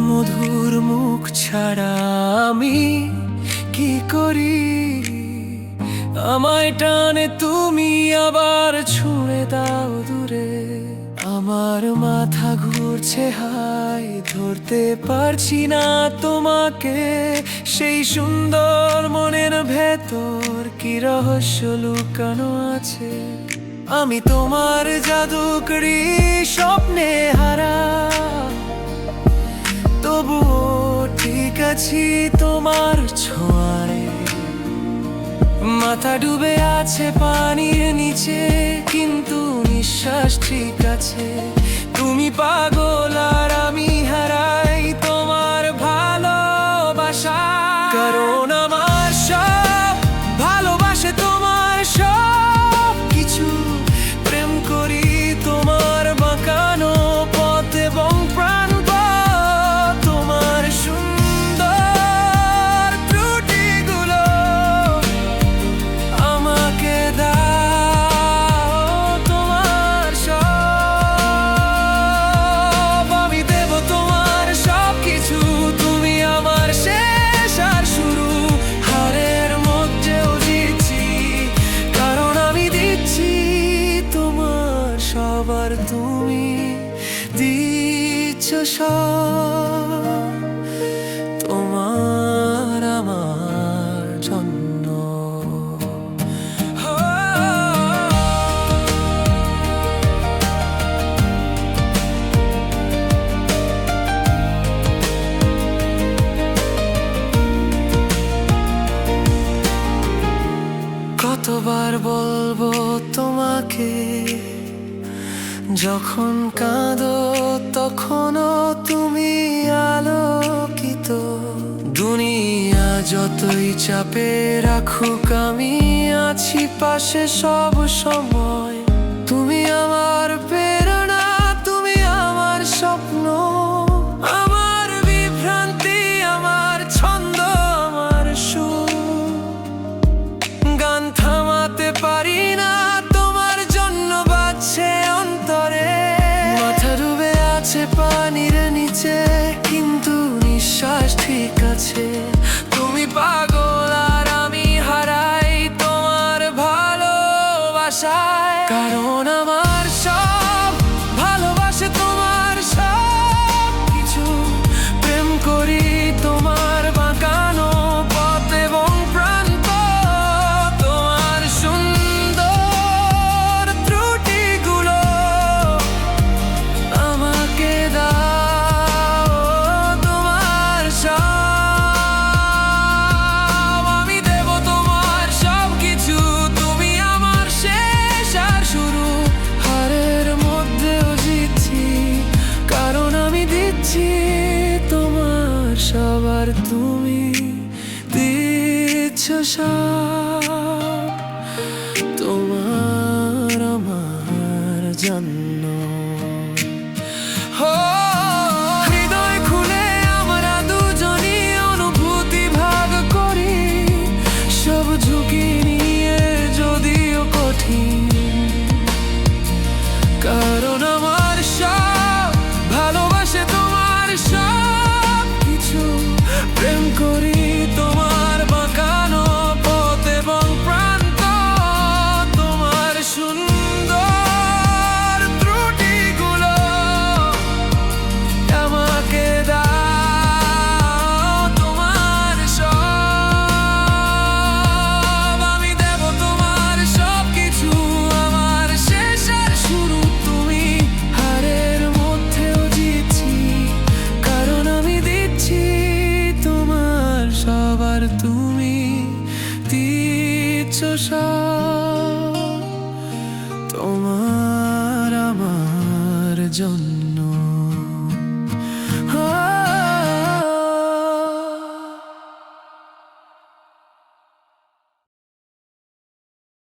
মধুর মুখ ছাড়া আমি কি করি? আমায় টানে তুমি আবার ছুঁড়ে দাও দূরে। আমার মাথা ঘুরছে, হাই, ধরতে পারছি না তোমাকে। সেই সুন্দর মনের ভেতর কি রহস্য লুকানো আছে? আমি তোমার জাদুকরি স্বপ্নে হারা। তবুও ঠিক আছি তোমার ছোঁয়ায়। মাথা ডুবে আছে পানির নিচে, কিন্তু নিঃশ্বাস ঠিক আছে। তুমি পাগল সব তোমার আমার জন্য। কতবার বলব তোমাকে যখন কাঁদো, তখনও তুমি আলোকিত। দুনিয়া যতই চাপে রাখুক, আমি আছি পাশে সব সময়। তুমি আমার প্রেরণা তুমি দিচ্ছ তোমার আমার জন্য। ঝুঁকি নিয়ে যদিও কঠিন। কারণ দিচ্ছ